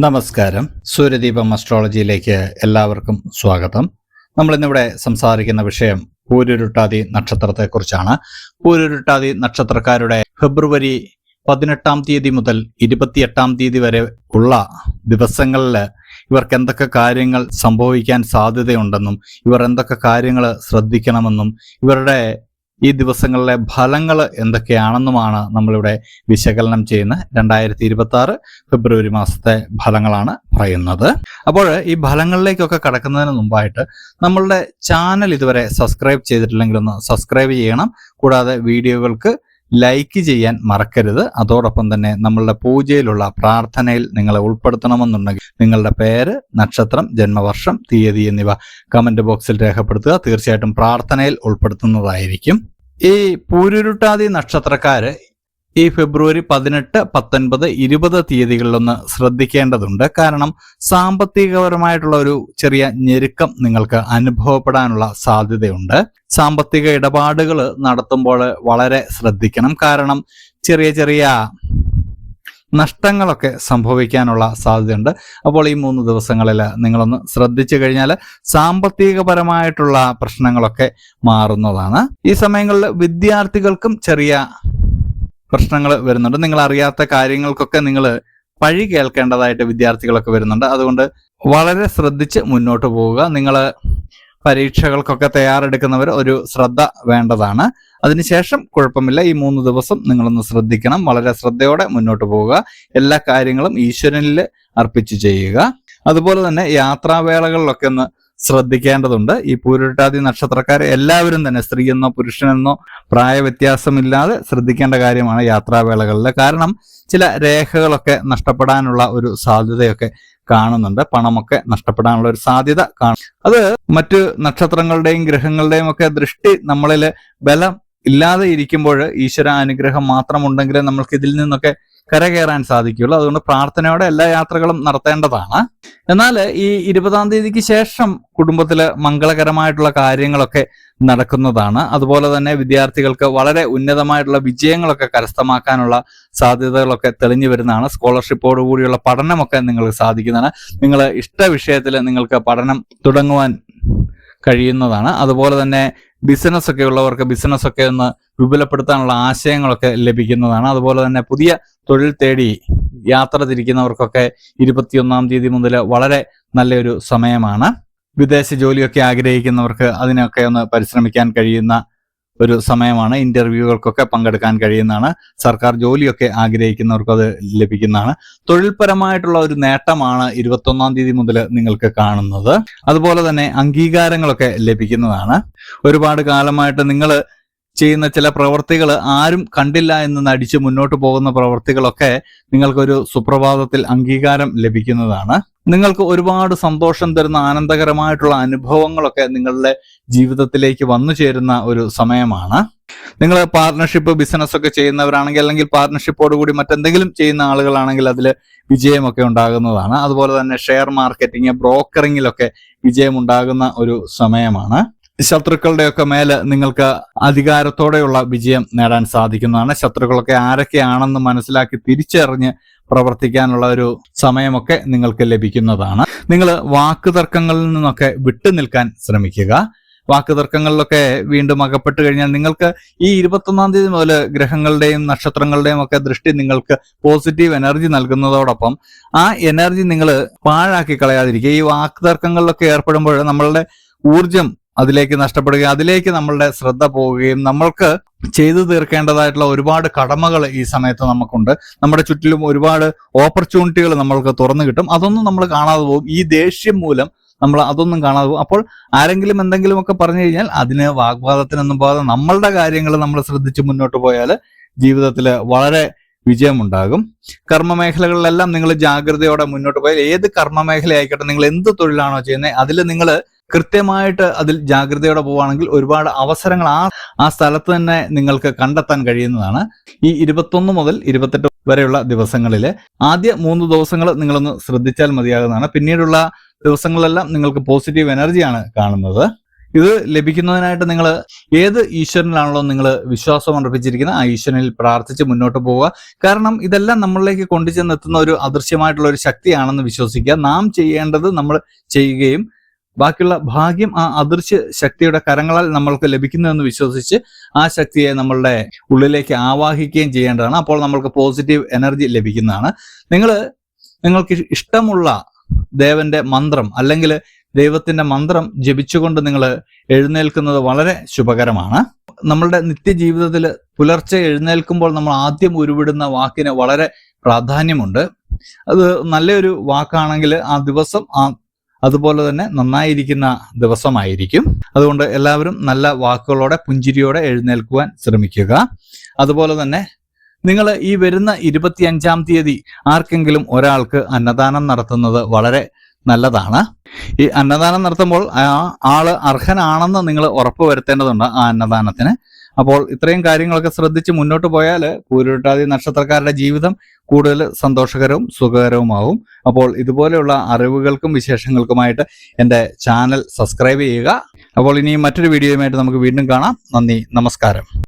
നമസ്കാരം. സൂര്യദീപം അസ്ട്രോളജിയിലേക്ക് എല്ലാവർക്കും സ്വാഗതം. നമ്മൾ ഇന്നിവിടെ സംസാരിക്കുന്ന വിഷയം പൂരുരുട്ടാതി നക്ഷത്രത്തെക്കുറിച്ചാണ്. പൂരുരുട്ടാതി നക്ഷത്രക്കാരുടെ ഫെബ്രുവരി പതിനെട്ടാം തീയതി മുതൽ ഇരുപത്തിയെട്ടാം തീയതി വരെ ഉള്ള ദിവസങ്ങളിൽ ഇവർക്ക് എന്തൊക്കെ കാര്യങ്ങൾ സംഭവിക്കാൻ സാധ്യതയുണ്ടെന്നും ഇവർ എന്തൊക്കെ കാര്യങ്ങൾ ശ്രദ്ധിക്കണമെന്നും ഇവരുടെ ഈ ദിവസങ്ങളിലെ ഫലങ്ങൾ എന്തൊക്കെയാണെന്നുമാണ് നമ്മളിവിടെ വിശകലനം ചെയ്യുന്ന രണ്ടായിരത്തി ഇരുപത്തി ആറ് ഫെബ്രുവരി മാസത്തെ ഫലങ്ങളാണ് പറയുന്നത്. അപ്പോൾ ഈ ഫലങ്ങളിലേക്കൊക്കെ കടക്കുന്നതിന് മുമ്പായിട്ട് നമ്മളുടെ ചാനൽ ഇതുവരെ സബ്സ്ക്രൈബ് ചെയ്തിട്ടില്ലെങ്കിൽ ഒന്ന് സബ്സ്ക്രൈബ് ചെയ്യണം. കൂടാതെ വീഡിയോകൾക്ക് ലൈക്ക് ചെയ്യാൻ മറക്കരുത്. അതോടൊപ്പം തന്നെ നമ്മളുടെ പൂജയിലുള്ള പ്രാർത്ഥനയിൽ നിങ്ങളെ ഉൾപ്പെടുത്തണമെന്നുണ്ടെങ്കിൽ നിങ്ങളുടെ പേര് നക്ഷത്രം ജന്മവർഷം തീയതി എന്നിവ കമന്റ് ബോക്സിൽ രേഖപ്പെടുത്തുക. തീർച്ചയായിട്ടും പ്രാർത്ഥനയിൽ ഉൾപ്പെടുത്തുന്നതായിരിക്കും. ഈ പൂരുരുട്ടാതി നക്ഷത്രക്കാര് ഈ ഫെബ്രുവരി പതിനെട്ട് പത്തൊൻപത് ഇരുപത് തീയതികളിലൊന്ന് ശ്രദ്ധിക്കേണ്ടതുണ്ട്. കാരണം സാമ്പത്തികപരമായിട്ടുള്ള ഒരു ചെറിയ ഞെരുക്കം നിങ്ങൾക്ക് അനുഭവപ്പെടാനുള്ള സാധ്യതയുണ്ട്. സാമ്പത്തിക ഇടപാടുകൾ നടത്തുമ്പോൾ വളരെ ശ്രദ്ധിക്കണം. കാരണം ചെറിയ ചെറിയ നഷ്ടങ്ങളൊക്കെ സംഭവിക്കാനുള്ള സാധ്യതയുണ്ട്. അപ്പോൾ ഈ മൂന്ന് ദിവസങ്ങളിൽ നിങ്ങളൊന്ന് ശ്രദ്ധിച്ചു കഴിഞ്ഞാൽ സാമ്പത്തികപരമായിട്ടുള്ള പ്രശ്നങ്ങളൊക്കെ മാറുന്നതാണ്. ഈ സമയങ്ങളിൽ വിദ്യാർത്ഥികൾക്കും ചെറിയ പ്രശ്നങ്ങൾ വരുന്നുണ്ട്. നിങ്ങൾ അറിയാത്ത കാര്യങ്ങൾക്കൊക്കെ നിങ്ങൾ പഴി കേൾക്കേണ്ടതായിട്ട് വിദ്യാർത്ഥികളൊക്കെ വരുന്നുണ്ട്. അതുകൊണ്ട് വളരെ ശ്രദ്ധിച്ച് മുന്നോട്ട് പോവുക. നിങ്ങൾ പരീക്ഷകൾക്കൊക്കെ തയ്യാറെടുക്കുന്നവർ ഒരു ശ്രദ്ധ വേണ്ടതാണ്. അതിനുശേഷം കുഴപ്പമില്ല. ഈ മൂന്ന് ദിവസം നിങ്ങളൊന്ന് ശ്രദ്ധിക്കണം. വളരെ ശ്രദ്ധയോടെ മുന്നോട്ട് പോവുക. എല്ലാ കാര്യങ്ങളും ഈശ്വരനിൽ അർപ്പിച്ചു ചെയ്യുക. അതുപോലെ തന്നെ യാത്രാവേളകളിലൊക്കെ ഒന്ന് ശ്രദ്ധിക്കേണ്ടതുണ്ട്. ഈ പൂരുട്ടാതി നക്ഷത്രക്കാരെ എല്ലാവരും തന്നെ സ്ത്രീയെന്നോ പുരുഷനെന്നോ പ്രായവ്യത്യാസമില്ലാതെ ശ്രദ്ധിക്കേണ്ട കാര്യമാണ് യാത്രാവേളകളിൽ കാരണം ചില രേഖകളൊക്കെ നഷ്ടപ്പെടാനുള്ള ഒരു സാധ്യതയൊക്കെ കാണുന്നുണ്ട്. പണമൊക്കെ നഷ്ടപ്പെടാനുള്ള ഒരു സാധ്യത കാണും. അത് മറ്റ് നക്ഷത്രങ്ങളുടെയും ഗ്രഹങ്ങളുടെയും ഒക്കെ ദൃഷ്ടി നമ്മളിൽ ബലം ഇല്ലാതെ ഇരിക്കുമ്പോൾ ഈശ്വര അനുഗ്രഹം മാത്രമുണ്ടെങ്കിൽ നമ്മൾക്ക് ഇതിൽ നിന്നൊക്കെ കരകയറാൻ സാധിക്കുകയുള്ളൂ. അതുകൊണ്ട് പ്രാർത്ഥനയോടെ എല്ലാ യാത്രകളും നടത്തേണ്ടതാണ്. എന്നാൽ ഈ ഇരുപതാം തീയതിക്ക് ശേഷം കുടുംബത്തിൽ മംഗളകരമായിട്ടുള്ള കാര്യങ്ങളൊക്കെ നടക്കുന്നതാണ്. അതുപോലെ തന്നെ വിദ്യാർത്ഥികൾക്ക് വളരെ ഉന്നതമായിട്ടുള്ള വിജയങ്ങളൊക്കെ കരസ്ഥമാക്കാനുള്ള സാധ്യതകളൊക്കെ തെളിഞ്ഞു വരുന്നതാണ്. സ്കോളർഷിപ്പോട് കൂടിയുള്ള പഠനമൊക്കെ നിങ്ങൾക്ക് സാധിക്കുന്നതാണ്. നിങ്ങൾ ഇഷ്ട വിഷയത്തിൽ നിങ്ങൾക്ക് പഠനം തുടങ്ങുവാൻ കഴിയുന്നതാണ്. അതുപോലെ തന്നെ ബിസിനസ് ഒക്കെ ഉള്ളവർക്ക് ബിസിനസ് ഒക്കെ ഒന്ന് വിപുലപ്പെടുത്താനുള്ള ആശയങ്ങളൊക്കെ ലഭിക്കുന്നതാണ്. അതുപോലെ തന്നെ പുതിയ തൊഴിൽ തേടി യാത്ര തിരിക്കുന്നവർക്കൊക്കെ ഇരുപത്തിയൊന്നാം തീയതി മുതൽ വളരെ നല്ലൊരു സമയമാണ്. വിദേശ ജോലിയൊക്കെ ആഗ്രഹിക്കുന്നവർക്ക് അതിനൊക്കെ ഒന്ന് പരിശ്രമിക്കാൻ കഴിയുന്ന ഒരു സമയമാണ് ഇന്റർവ്യൂകൾക്കൊക്കെ പങ്കെടുക്കാൻ കഴിയുന്നതാണ്. സർക്കാർ ജോലിയൊക്കെ ആഗ്രഹിക്കുന്നവർക്ക് അത് ലഭിക്കുന്നതാണ്. തൊഴിൽപരമായിട്ടുള്ള ഒരു നേട്ടമാണ് ഇരുപത്തൊന്നാം തീയതി മുതൽ നിങ്ങൾക്ക് കാണുന്നത്. അതുപോലെ തന്നെ അംഗീകാരങ്ങളൊക്കെ ലഭിക്കുന്നതാണ്. ഒരുപാട് കാലമായിട്ട് നിങ്ങൾ ചെയ്യുന്ന ചില പ്രവർത്തികൾ ആരും കണ്ടില്ല എന്ന് നടിച്ച് മുന്നോട്ട് പോകുന്ന പ്രവർത്തികളൊക്കെ നിങ്ങൾക്കൊരു സുപ്രഭാതത്തിൽ അംഗീകാരം ലഭിക്കുന്നതാണ്. നിങ്ങൾക്ക് ഒരുപാട് സന്തോഷം തരുന്ന ആനന്ദകരമായിട്ടുള്ള അനുഭവങ്ങളൊക്കെ നിങ്ങളുടെ ജീവിതത്തിലേക്ക് വന്നു ചേരുന്ന ഒരു സമയമാണ്. നിങ്ങൾ പാർട്ണർഷിപ്പ് ബിസിനസ് ഒക്കെ ചെയ്യുന്നവരാണെങ്കിൽ അല്ലെങ്കിൽ പാർട്ണർഷിപ്പോട് കൂടി മറ്റെന്തെങ്കിലും ചെയ്യുന്ന ആളുകളാണെങ്കിൽ അതിൽ വിജയമൊക്കെ ഉണ്ടാകുന്നതാണ്. അതുപോലെ തന്നെ ഷെയർ മാർക്കറ്റിംഗ് ബ്രോക്കറിങ്ങിലൊക്കെ വിജയം ഉണ്ടാകുന്ന ഒരു സമയമാണ്. ശത്രുക്കളുടെയൊക്കെ മേലെ നിങ്ങൾക്ക് അധികാരത്തോടെയുള്ള വിജയം നേടാൻ സാധിക്കുന്നതാണ്. ശത്രുക്കളൊക്കെ ആരൊക്കെയാണെന്ന് മനസ്സിലാക്കി തിരിച്ചറിഞ്ഞ് പ്രവർത്തിക്കാനുള്ള ഒരു സമയമൊക്കെ നിങ്ങൾക്ക് ലഭിക്കുന്നതാണ്. നിങ്ങൾ വാക്കുതർക്കങ്ങളിൽ നിന്നൊക്കെ വിട്ടു നിൽക്കാൻ ശ്രമിക്കുക. വാക്കുതർക്കങ്ങളിലൊക്കെ വീണ്ടും അകപ്പെട്ട് കഴിഞ്ഞാൽ നിങ്ങൾക്ക് ഈ ഇരുപത്തൊന്നാം തീയതി മുതൽ ഗ്രഹങ്ങളുടെയും നക്ഷത്രങ്ങളുടെയും ഒക്കെ ദൃഷ്ടി നിങ്ങൾക്ക് പോസിറ്റീവ് എനർജി നൽകുന്നതോടൊപ്പം ആ എനർജി നിങ്ങൾ പാഴാക്കി കളയാതിരിക്കുക. ഈ വാക്കുതർക്കങ്ങളിലൊക്കെ ഏർപ്പെടുമ്പോൾ നമ്മളുടെ ഊർജം അതിലേക്ക് നഷ്ടപ്പെടുകയും അതിലേക്ക് നമ്മളുടെ ശ്രദ്ധ പോവുകയും നമ്മൾക്ക് ചെയ്തു തീർക്കേണ്ടതായിട്ടുള്ള ഒരുപാട് കടമകൾ ഈ സമയത്ത് നമുക്കുണ്ട്. നമ്മുടെ ചുറ്റിലും ഒരുപാട് ഓപ്പർച്യൂണിറ്റികൾ നമ്മൾക്ക് തുറന്നു കിട്ടും. അതൊന്നും നമ്മൾ കാണാതെ പോകും. ഈ ദേഷ്യം മൂലം നമ്മൾ അതൊന്നും കാണാതെ പോകും. അപ്പോൾ ആരെങ്കിലും എന്തെങ്കിലുമൊക്കെ പറഞ്ഞു കഴിഞ്ഞാൽ അതിന് വാഗ്വാദത്തിനൊന്നും പോകാതെ നമ്മളുടെ കാര്യങ്ങൾ നമ്മൾ ശ്രദ്ധിച്ച് മുന്നോട്ട് പോയാൽ ജീവിതത്തിൽ വളരെ വിജയമുണ്ടാകും. കർമ്മ മേഖലകളിലെല്ലാം നിങ്ങൾ ജാഗ്രതയോടെ മുന്നോട്ട് പോയാൽ ഏത് കർമ്മ മേഖല ആയിക്കോട്ടെ നിങ്ങൾ എന്ത് തൊഴിലാണോ ചെയ്യുന്നത് അതിൽ നിങ്ങൾ കൃത്യമായിട്ട് അതിൽ ജാഗ്രതയോടെ പോവുകയാണെങ്കിൽ ഒരുപാട് അവസരങ്ങൾ ആ ആ സ്ഥലത്ത് തന്നെ നിങ്ങൾക്ക് കണ്ടെത്താൻ കഴിയുന്നതാണ്. ഈ ഇരുപത്തൊന്ന് മുതൽ ഇരുപത്തെട്ട് വരെയുള്ള ദിവസങ്ങളിൽ ആദ്യ മൂന്ന് ദിവസങ്ങൾ നിങ്ങളൊന്ന് ശ്രദ്ധിച്ചാൽ മതിയാകുന്നതാണ്. പിന്നീടുള്ള ദിവസങ്ങളെല്ലാം നിങ്ങൾക്ക് പോസിറ്റീവ് എനർജിയാണ് കാണുന്നത്. ഇത് ലഭിക്കുന്നതിനായിട്ട് നിങ്ങൾ ഏത് ഈശ്വരനിലാണല്ലോ നിങ്ങൾ വിശ്വാസം അർപ്പിച്ചിരിക്കുന്നത്? ആ ഈശ്വരനിൽ പ്രാർത്ഥിച്ച് മുന്നോട്ട് പോവുക. കാരണം ഇതെല്ലാം നമ്മളിലേക്ക് കൊണ്ടുചെന്നെത്തുന്ന ഒരു അദൃശ്യമായിട്ടുള്ള ഒരു ശക്തിയാണെന്ന് വിശ്വസിക്കുക. നാം ചെയ്യേണ്ടത് നമ്മൾ ചെയ്യുകയും ബാക്കിയുള്ള ഭാഗ്യം ആ അദൃശ്യ ശക്തിയുടെ കരങ്ങളാൽ നമ്മൾക്ക് ലഭിക്കുന്നതെന്ന് വിശ്വസിച്ച് ആ ശക്തിയെ നമ്മളുടെ ഉള്ളിലേക്ക് ആവാഹിക്കുകയും ചെയ്യേണ്ടതാണ്. അപ്പോൾ നമ്മൾക്ക് പോസിറ്റീവ് എനർജി ലഭിക്കുന്നതാണ്. നിങ്ങൾ നിങ്ങൾക്ക് ഇഷ്ടമുള്ള ദേവന്റെ മന്ത്രം അല്ലെങ്കിൽ ദൈവത്തിന്റെ മന്ത്രം ജപിച്ചുകൊണ്ട് നിങ്ങൾ എഴുന്നേൽക്കുന്നത് വളരെ ശുഭകരമാണ്. നമ്മളുടെ നിത്യജീവിതത്തിൽ പുലർച്ചെ എഴുന്നേൽക്കുമ്പോൾ നമ്മൾ ആദ്യം ഉരുവിടുന്ന വാക്കിന് വളരെ പ്രാധാന്യമുണ്ട്. അത് നല്ലൊരു വാക്കാണെങ്കിൽ ആ ദിവസം ആ അതുപോലെ തന്നെ നന്നായിരിക്കുന്ന ദിവസമായിരിക്കും. അതുകൊണ്ട് എല്ലാവരും നല്ല വാക്കുകളോടെ പുഞ്ചിരിയോടെ എഴുന്നേൽക്കുവാൻ ശ്രമിക്കുക. അതുപോലെ തന്നെ നിങ്ങൾ ഈ വരുന്ന ഇരുപത്തിയഞ്ചാം തീയതി ആർക്കെങ്കിലും ഒരാൾക്ക് അന്നദാനം നടത്തുന്നത് വളരെ നല്ലതാണ്. ഈ അന്നദാനം നടത്തുമ്പോൾ ആ ആൾ അർഹനാണെന്ന് നിങ്ങൾ ഉറപ്പ് വരുത്തേണ്ടതുണ്ട് ആ അന്നദാനത്തിന്. അപ്പോൾ ഇത്രയും കാര്യങ്ങളൊക്കെ ശ്രദ്ധിച്ച് മുന്നോട്ട് പോയാൽ പൂരുട്ടാതി നക്ഷത്രക്കാരുടെ ജീവിതം കൂടുതൽ സന്തോഷകരവും സുഖകരവുമാവും. അപ്പോൾ ഇതുപോലെയുള്ള അറിവുകൾക്കും വിശേഷങ്ങൾക്കുമായിട്ട് എന്റെ ചാനൽ സബ്സ്ക്രൈബ് ചെയ്യുക. അപ്പോൾ ഇനി മറ്റൊരു വീഡിയോയുമായിട്ട് നമുക്ക് വീണ്ടും കാണാം. നന്ദി നമസ്കാരം.